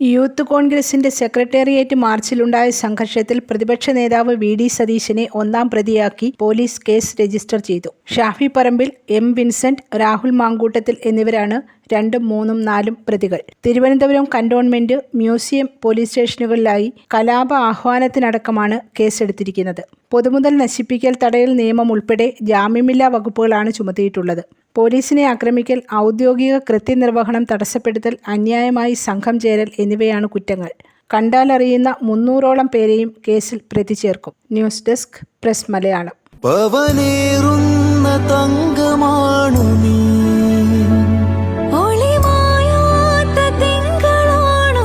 Youth കോൺഗ്രസിന്റെ secretariat മാർച്ചിലുണ്ടായ സംഘർഷത്തിൽ പ്രതിപക്ഷ നേതാവ് വി ഡി സതീശനെ ഒന്നാം പ്രതിയാക്കി പോലീസ് കേസ് രജിസ്റ്റർ ചെയ്തു. ഷാഫി പറമ്പിൽ എം വിൻസെന്റ് രാഹുൽ മാങ്കൂട്ടത്തിൽ എന്നിവരാണ് രണ്ടും മൂന്നും നാലും പ്രതികൾ. തിരുവനന്തപുരം കന്റോൺമെന്റ് മ്യൂസിയം പോലീസ് സ്റ്റേഷനുകളിലായി കലാപ ആഹ്വാനത്തിനടക്കമാണ് കേസെടുത്തിരിക്കുന്നത്. പൊതുമുതൽ നശിപ്പിക്കൽ തടയൽ നിയമം ഉൾപ്പെടെ ജാമ്യമില്ലാ വകുപ്പുകളാണ് ചുമത്തിയിട്ടുള്ളത്. പോലീസിനെ ആക്രമിക്കൽ ഔദ്യോഗിക കൃത്യനിർവഹണം തടസ്സപ്പെടുത്തൽ അന്യായമായി സംഘം ചേരൽ എന്നിവയാണ് കുറ്റങ്ങൾ. കണ്ടാലറിയുന്ന മുന്നൂറോളം പേരെയും കേസിൽ പ്രതി ചേർക്കും ന്യൂസ് ഡെസ്ക് പ്രസ് മലയാളം. തങ്കമാണു നീ. ഒളിമായാത്ത തിങ്കളാണോ